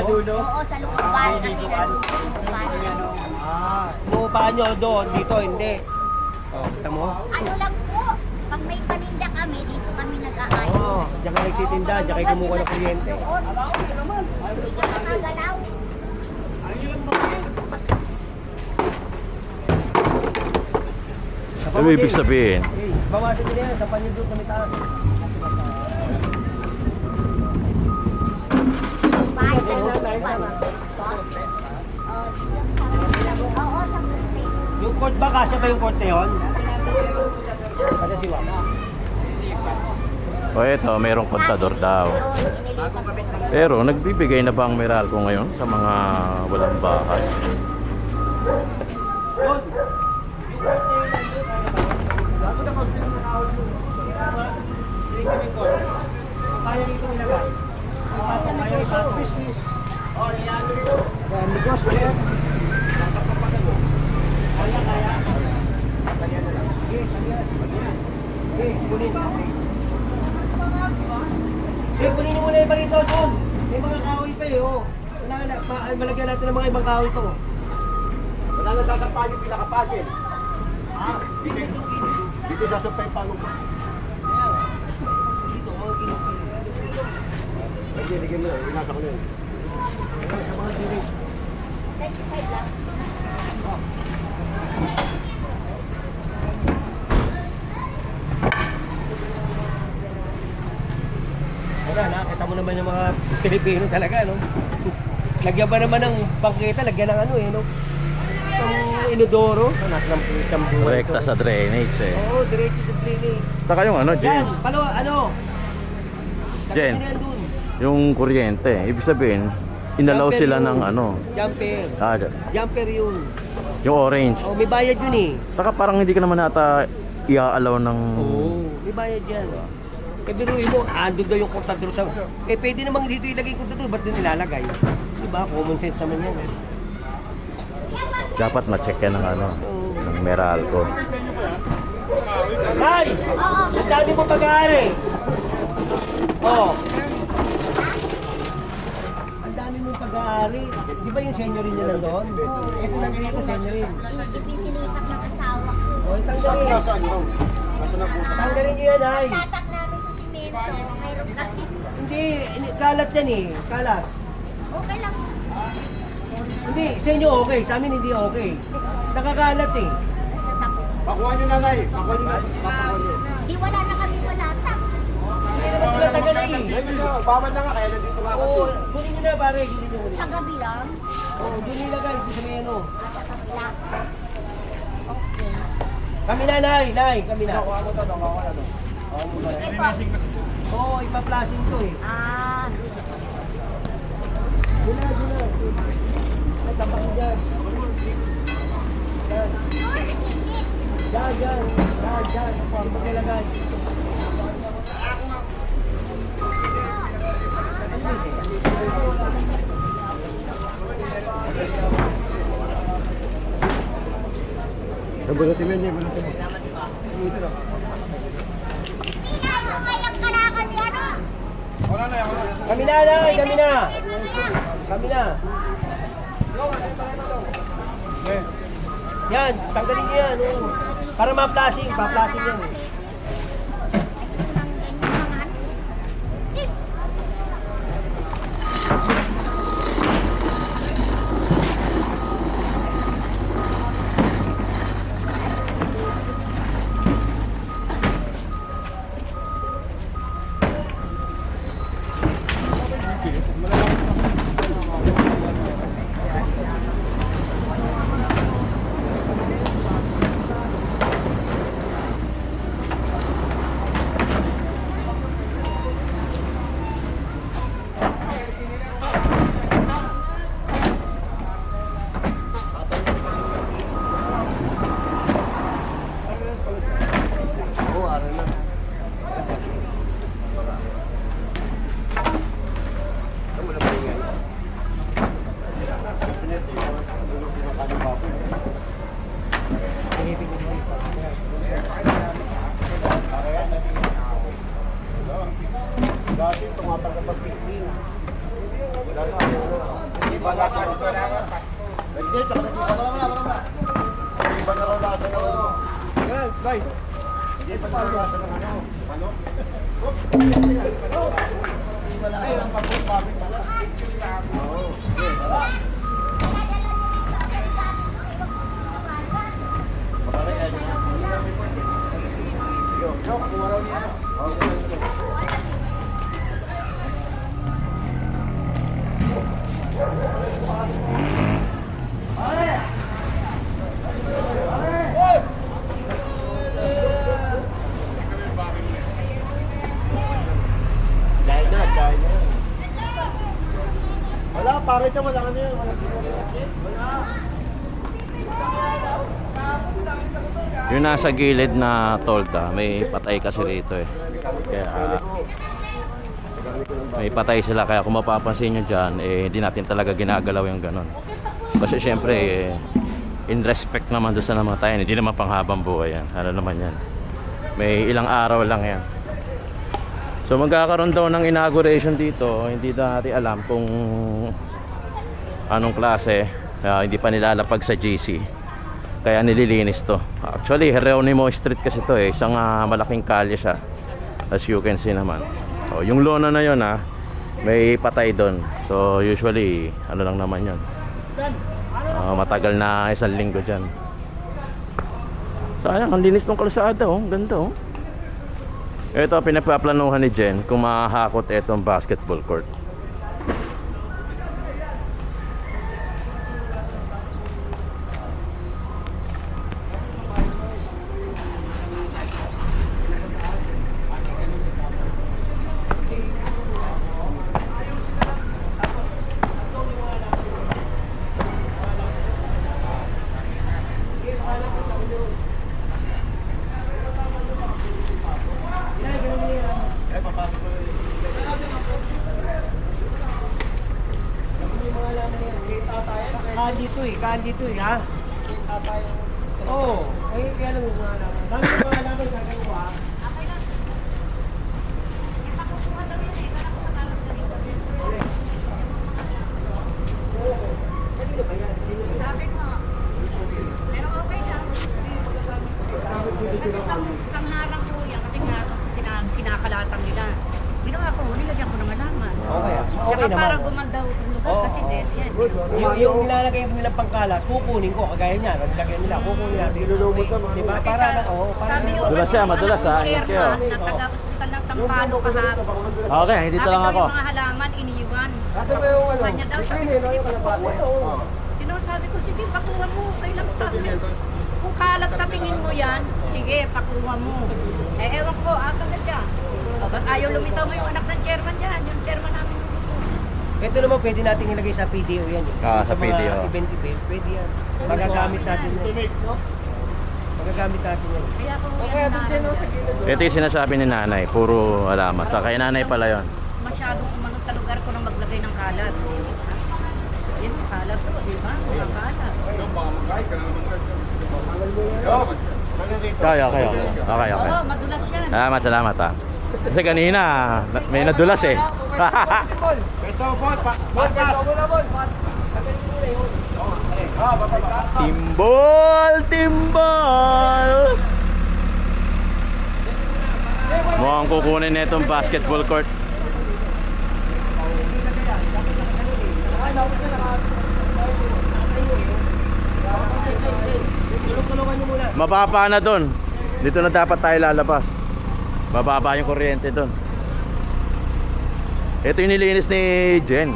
Sa dulo? Oo, sa looban kasi nandun yung looban. Ah, umuupahan nyo doon, dito hindi. Oh, kita mo? Ano lang po, pag may paninda kami, dito kami nag-aayos. Oo, oh, diyan ka nagtitinda, diyan kayo kumuha ng kuryente. Hindi ka makagalaw. Sa So, ibig sabihin, Eh, bawasan na yan, sapan nyo doon sa may taas. Yung court ba, kasya ba yung court na yun? Kasi si Wama. o eto, mayroong kontador daw. Pero nagbibigay na ba ang Meralco ngayon sa mga walang bahay? Kaya ba? Dapat Business. Oh, yan. Yan, negosyo yan. Nasa papagano. Kaya, kaya. Kaya na lang. Sige, kaya. Sige, kunin. Sige, kunin mo muna yung balito doon. May mga kahoy pa eh, oh. Wala na, ma- malagyan natin ng mga ibang kahoy to. Wala na sasampahan yung pinakapagin. Ah, dito, dito, dito. Dito sasampay pa nung Ayan. Dito, mga kinukilig. Hindi, ligyan mo na. Inasa ko na yun. Sa mga kilig. 25 lang. Wala, nakita mo naman yung mga Pilipino talaga, no? Lagyan ba naman ng bangketa, lagyan ng ano eh, no? Ang inodoro, nasa ng isang buhay. Rekta sa drainage eh. Oo, diretso sa clinic. Saka yung ano, Yan, Jen, palo, ano? Jen. Lagyan na. Yung kuryente. Ibig sabihin, inalaw Jumper sila yun. ng ano, Jumper. ah, Jumper yun. yung orange. Oh, may bayad yun eh. Saka parang hindi ka naman ata i-allow ng... Oo, may bayad yan. Eh, biruin mo, andun daw yung kontador sa... Eh, pwede namang dito ilagay yung kontador, ba't doon nilalagay? Diba? Common sense naman yan. eh. Dapat ma-check yan ng ano, Oo. ng Meralco. Nay! Ang dami mo pag-aari. Oh. Pag-aari. Di ba yung senyorin niya nandoon? Ito lang dito, senyorin. Ipinilipat ng asawa ko. O, Saan tanggalin. nasaan yun? Nasaan ang butas? Tanggalin niyo yan, ay. Tatak namin sa simento. Mayroon kami. Hindi, ini- kalat yan eh. Kalat. Okay lang. Hindi, sa inyo okay. Sa amin hindi okay. Nakakalat eh. Sa tapo. Pakuha nyo nanay. Pakuha nyo na. Pakuha nyo. Di wala na kami wala. Taps. Hindi naman sila taga na eh. Bawal na nga. Kaya nandito nga. Oo, kunin niyo na pare. Kunin niyo. Sa gabi lang. Oo, doon nilagay. Doon sa may ano. Sa kabila. Kami na, nay. Nay, kami na. Nakuha mo to. Nakuha ko na to. Oo, ipa-flashing to eh. Ah. Doon na, doon na. Ay, tapak dyan. Yan. Dyan, dyan. Dyan, dyan. Huwag Nabunutin mo yun. Nabunutin mo. Kami na, nay. Kami na. Kami na. Yan, tanggalin niyo yan. oo. Para ma-flashing, pa-flashing yan. eh. Oo, Bye. Hindi pa na lasa ng ano. Ano? Ay, ang pagpapabit pala. Oo. Pare, ano nga. Yo, yo, kuha raw niya. Okay. Wala, na wala ano yun. Wala siguro. Yung nasa gilid na tolda, may patay kasi rito eh. Kaya may patay sila kaya kung mapapansin nyo dyan, eh hindi natin talaga ginagalaw yung ganon. Kasi syempre, eh, in respect naman doon sa namatayan, hindi naman panghabang buhay yan. Ano naman yan. May ilang araw lang yan. So magkakaroon daw ng inauguration dito, hindi natin alam kung anong klase. Ah, hindi pa nilalapag sa GC. Kaya nililinis to. Actually, Jeronimo Street kasi to eh. Isang ah, malaking kalye siya. As you can see naman. So, yung lona na yon ah, may patay doon. So, usually, ano lang naman yon. Ah, matagal na isang linggo dyan. Sayang, ang linis ng kalsada oh. Ganda oh. Ito, pinagpaplanuhan ni Jen kung mahahakot itong basketball court. Eh, kandi to eh, ha? Oo. Oh, ay, kaya lang mga alaman. Dami mga alaman gagawa. Sabi mo. Pero okay lang. Kasi pang, pangharang ko yan kasi nga kina- kinakalatang nila. Ginawa ko, nilagyan ko ng alaman. Okay, ah. Tsaka okay naman. para gumanda ho itong lugar Oo, kasi oo. dead yan. Yung, yung nilalagay nilang pangkalat, kukunin ko, kagaya niya, nilagyan nila, kukunin natin. Nilulumot naman. Di ba? Para na, oo, para sabi na. yung Madulas siya, yung madulas, ah. kong Ingat kayo. chairman na taga-hospital ng Sampalo kahapon. Okay, hindi Bakit lang daw ako. yung mga halaman iniwan? Kasi ba yung ano? Kanya daw, sabi ko, sige, pakuha mo. Sinasabi ko, sige, pakuha mo. Kailan sa Kung kalat sa tingin mo yan, sige, pakuha mo. Eh, ewan ko, asa na siya. O, ba't ayaw lumitaw mo yung anak ng chairman dyan? Yung chairman namin. Ito naman pwede natin ilagay sa PDO yan eh. Ah, sa mga PDO. event-event, pwede yan. Magagamit natin yan. Magagamit natin yan. Kaya kung yan na, Ito yung sinasabi ni nanay, puro alamat. Sa kay nanay pala yon. masyadong umano sa lugar ko nang maglagay ng kalat. Yan, kalat to, di ba? Mga kalat. Kaya, kaya. Okay, okay. Oo, madulas yan. Salamat, salamat ah. Kasi kanina, na- may nadulas eh. Pwesto po, pa podcast. Ah, bababa. timbol, timbol! Mukhang kukunin na itong basketball court. Mababa na doon. Dito na dapat tayo lalabas. Mababa yung kuryente doon. Ito yung nilinis ni Jen.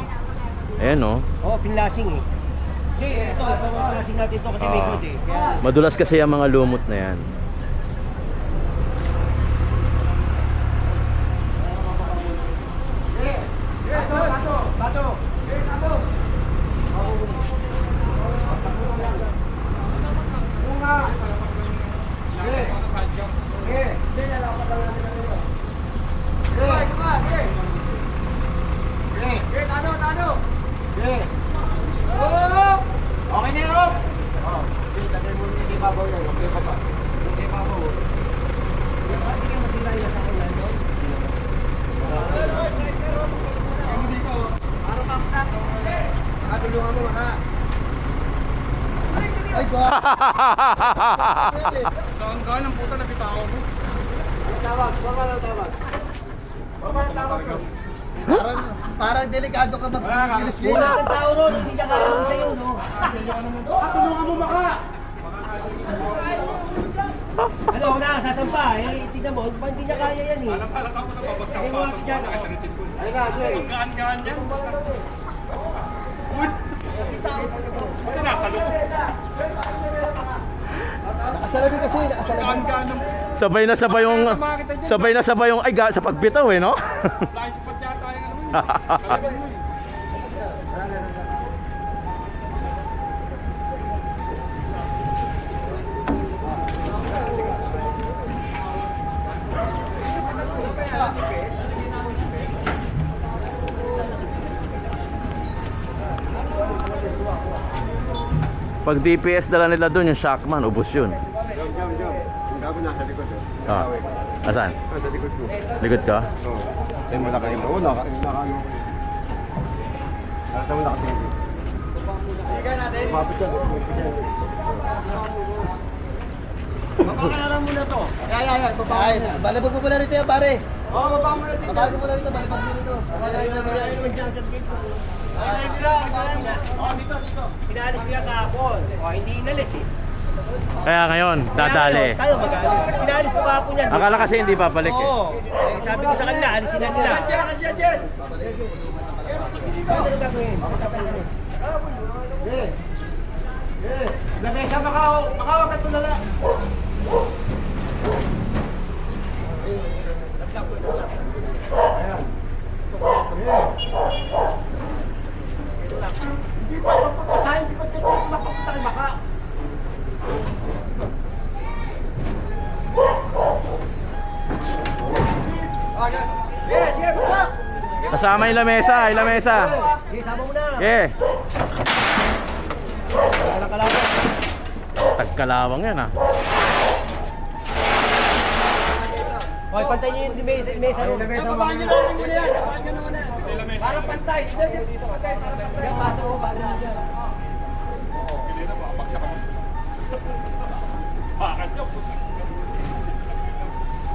Ayan oh. Oo, oh, pinlasing eh. Hindi, ito, ito, pinlasing natin ito kasi may Ah. good eh. Kaya, Madulas kasi ang mga lumot na yan. Bato, bato, bato. Bunga. Sige. Sige. Sige. Sige. Okay na yun. Oh, sige, lagay mo yung sa ibabaw yun. Okay pa ba? Yung sa ibabaw. sige, masila yung sa akin nandun. anak. Makatulungan mo, maka. Gaan-gaan ang puta na bitao mo. Tawag, baba lang tawag. Baba lang tawag. Parang, parang delikado ka mag-kilis Wala kang tao ron, hindi ka kalaman sa'yo, no? Tulungan mo maka. Ano, na, sasampa. Eh, tignan mo, pa hindi niya kaya yan eh. Alam ka, alam ka po na babagsak pa. Ay, nga, Jay. Gaan-gaan yan. Uy! Ito nasa loob. Nakasalamin kasi, nakasalamin. Sabay na sabay yung sabay na sabay yung ay ga, sa pagbitaw eh, no? Pag DPS dala nila doon yung Shockman, ubos yun. Yung gabi nasa likod eh. Ah. Asan? Nasa likod ko. Likod ka? Oo. Eh, malaki yung Oo, naka, naka, ano. Nakita mo naka-TV. Umapit siya. umapit siya. Mapakalaran mo na to. Yeah. Baba Ay, mo na. balabag mo pala rito yan, pare. Oo, oh, baba mo na dito. Babagin mo na rito, balabag mo rito. Ay, ay, ay, ay, ay. Ay, dito. Oh, dito, dito. Pinalis ko yan kahapon. Oh, hindi inalis eh. Kaya ngayon, dadali. Tayo magalit. Pinalis ko kahapon yan. Akala kasi hindi babalik eh. Oo. Eh, sabi ko sa kanila, alisin na nila. Ano gagawin? Eh. Eh. Lamesa, baka, baka wag ka tulala. Hindi Kasama yung lamesa, yung lamesa. Sige, sama mo na. Kalaban. Tagkalawang yan ah. Okay, pantay niyo yung mesa. mesa Ay, mesa. Babaan niyo na muna yan. Babaan niyo na muna. Para pantay. Dito, pantay. Para pantay. Yung baso ko, na dyan.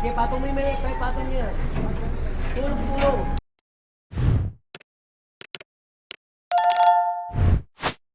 Sige, patong mo yung may, patong niyo yan. Tulong, tulong.